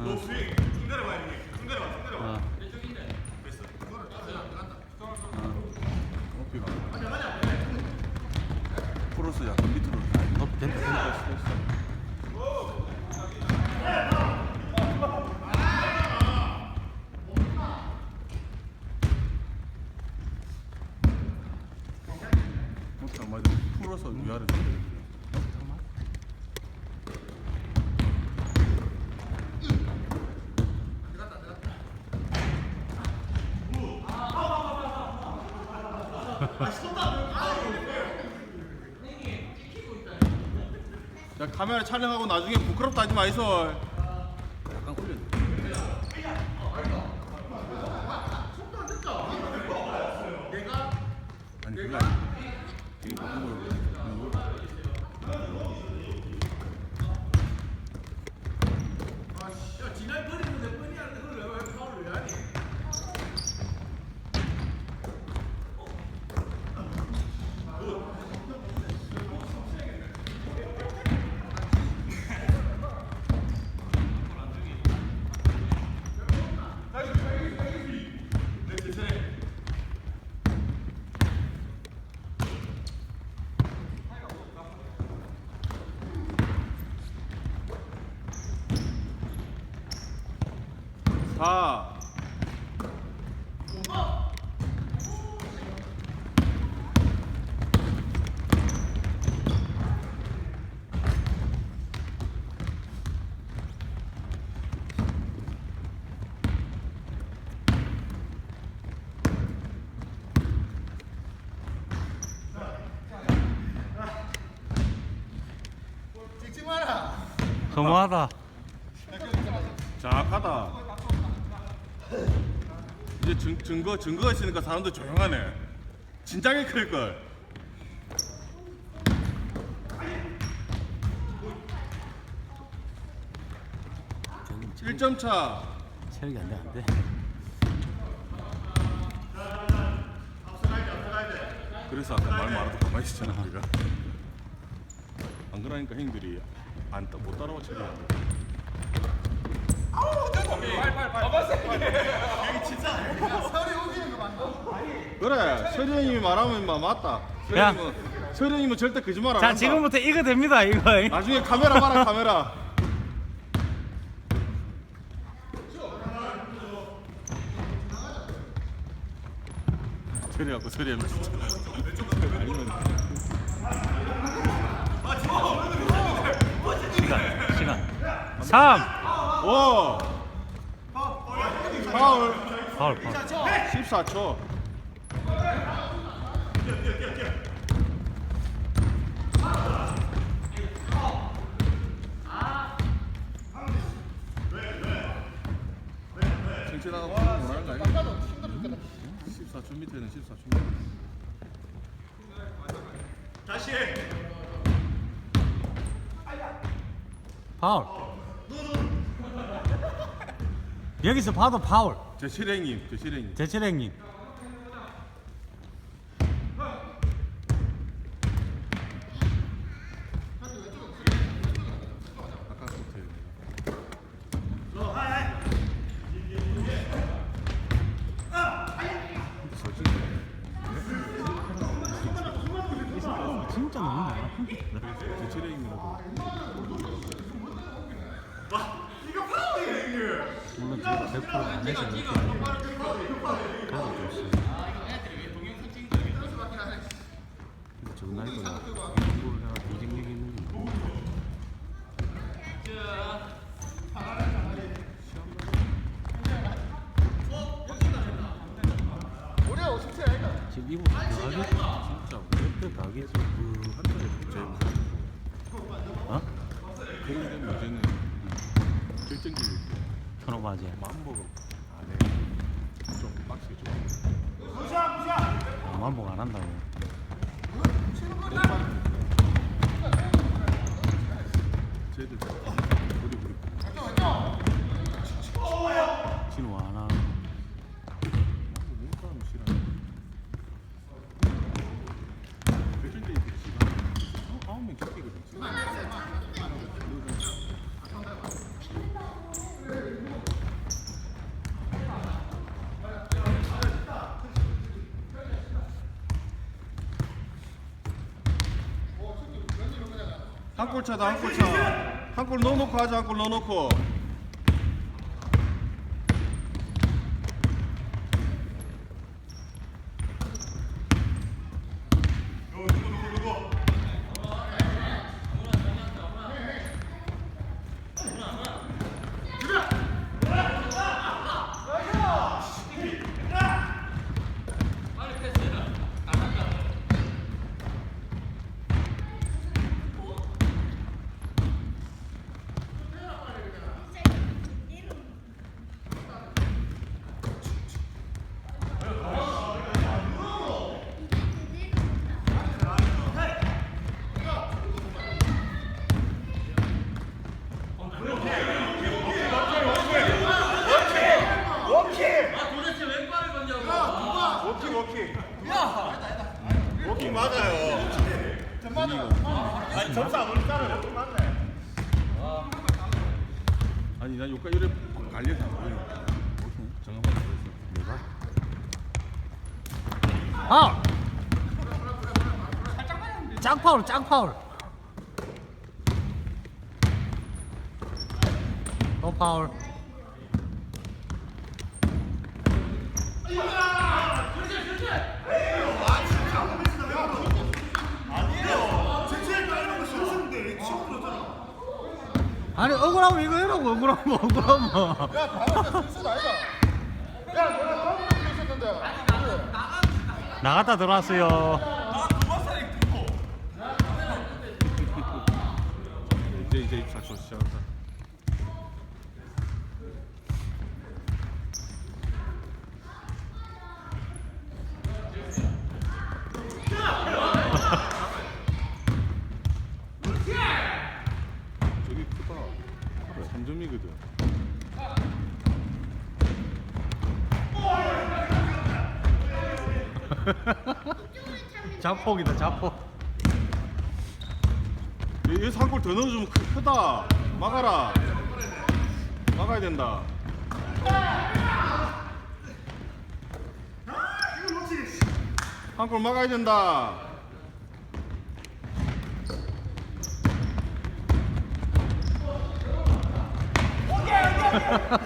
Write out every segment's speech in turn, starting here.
어. 플러스 약간 밑으로 높이 된다 안 맞아 풀어서 위아래 내려 야 카메라 촬영하고 나중에 부끄럽다 하지 마이소 약간 올려 아니 그게 아니야 이게 바꾸고 이거 사 허무하다 정확하다. 이제 증, 증거 증거가 있으니까 사람들 조용하네. 진작에 클 걸. 저기 1점 차. 체력이 안 돼 안 돼 그래서 아까 말 말아도 가만히 있었잖아 우리가. 안 그러니까 형들이 안못 따라와 처리야. 그래 서리 형님이 말하면 마 맞다. 서리 야. 형님은 서리 형님은 절대 거짓말 안 자 한다. 지금부터 이거 됩니다 이거 나중에 카메라 봐라 카메라. 소리 갖고 소리 하면 진짜. 아니면 시간 시간 3 오. 파울 파울 파울 14초. 정치 나가고 원하는 거 아니야? 14초 밑에는 14초. 다시 해 파울 여기서 봐도 파울 저 실행님, 저 실행님. 대체랭님 아까부터 진짜 너무 많아 저 실행님이라고. 물론 제가 100%안 해서 이렇게 가도 좋지 근데 저 나이보다 공부를 해가 경쟁력이 있는 게 지금 이거 가겠지 진짜 몇대 가겠지 한 달에 제일 어? 그런 게 문제는 결정적인 천 호바지 마음먹어 안해 좀 빡세게 좀. 만복 안 한다고. 쟤들 우리 우리 진호 안 하고 못하면 싫어 결정적인 게 지금 아홉 명 시키거든 지금 한 골 차다 한 골 차. 한 골 넣어놓고 하자 한 골 넣어놓고. 맞아요. 아니 점수 안 올리잖아요. 맞네. 아니 난 여기까지 이래 갈려서 안 보이니까. 정확하게 모르겠어. 내가? 아! 짱 파울 짱 파울 또 파울 아니 억울하면 이거 해라고 억울하면 억울하면. 나갔다 들어왔어요. 이제 이제 24초 시작한다. 저기 크다. 3점이거든. 자폭이다 자폭 여기서 한 골 더 넣어주면 크, 크다. 막아라. 막아야 된다. 한 골 막아야 된다. 팀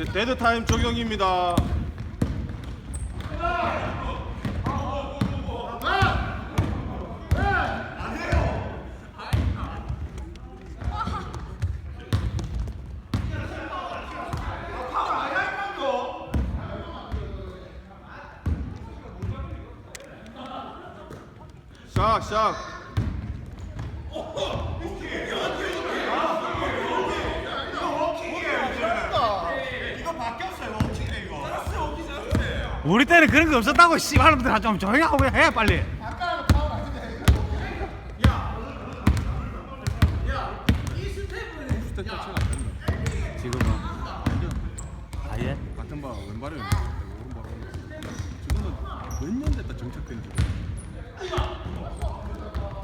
이제 데드 타임 적용입니다. 샷, 샷. 우리 때는 그런 거 없었다고 씨발놈들 좀 조용히 하고 해 빨리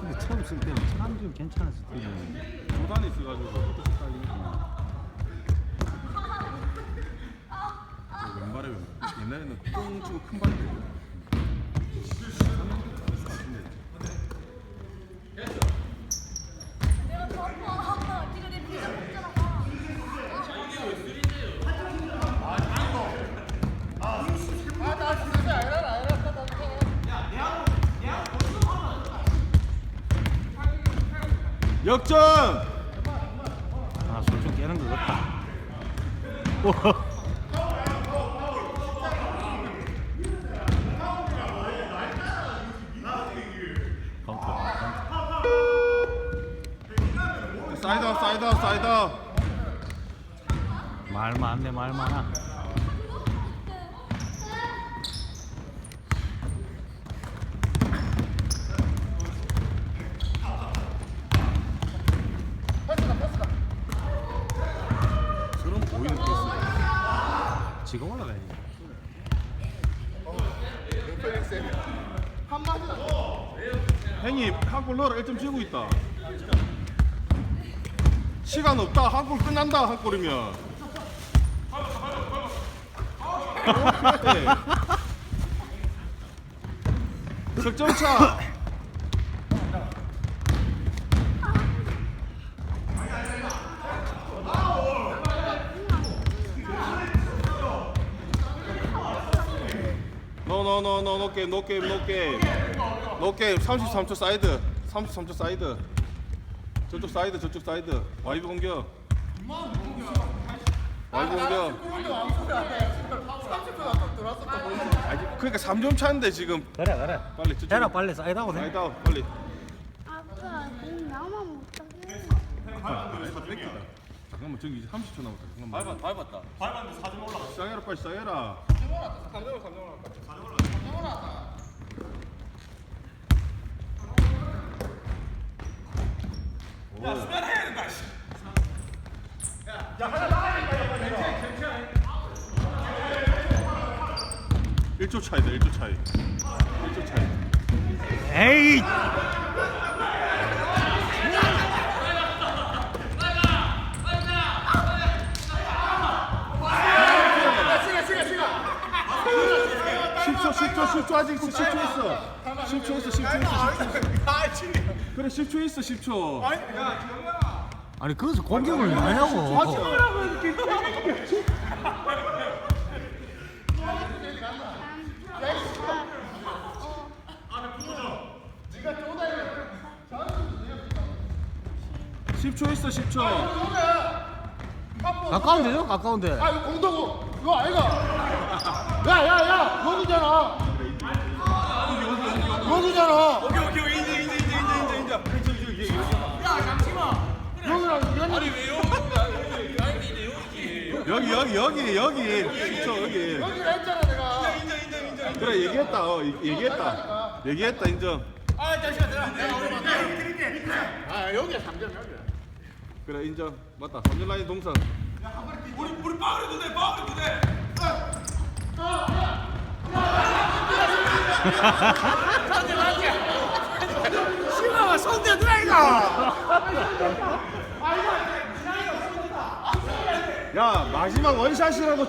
근데 처음 쓸 때는 참 좀 괜찮았을 텐데 조단이 있어가지고 그것도 헷갈리거든 왼발. 옛날에는 똥 치고 큰 발이 되고 역전! 아술좀 깨는 거 같다 사이드업 사이드업 사이드업 말 많네 말 많아 저런 행이 카골로를 1점 지고 있다 시간 없다. 한 골 끝난다. 한 골이면. 석점차. 노노노노 노 게임 노 게임 노 게임 노 게임 33초 사이드 33초 사이드 저쪽 사이드 저쪽 사이드. 와이브 공격. 와이브 공격. 아니 그러니까 3점 차인데 지금. 그래 그래. 빨리 저쪽. 대라 빨리. 사이드하고 돼. 사이드 아웃 빨리. 아빠 공 나만 못하게 뺏기다 잠깐만 저기 이제 30초 남았다. 잠깐만. 밟았다. 밟았는데 4점 올라갔어. 시작해라 빨리 시작해라. 야, 수비해야 된다. 1초 차이다 1초 차이. 1초 차이. 에이. 10초 10초 10초 아직 있어. 10초 있어 10초 있어 10초 있어 10초 그래 10초 있어 10초 아니 그래서 공격을 왜 하냐고. 십초 있어 10초 가까운데요? 가까운데. 아 이거 공도고 이거 아이가 야 야 야 여기잖아. 여기잖아. 오케이, 오케이. 인정, 인정, 인정, 인정, 인정, 인정. 여기랑 연이 여기 여기 여기 여기. 10초 여기. 여기라 했잖아 내가. 그래 얘기했다. 어 얘- 얘기했다. 얘기했다 인정. 아 여기야 3점 여기야. 그래 인정. 맞다. 3점 라인 동선. 우리 우리 파울해도 돼. 파울해도 돼. 야 마지막 원샷이라도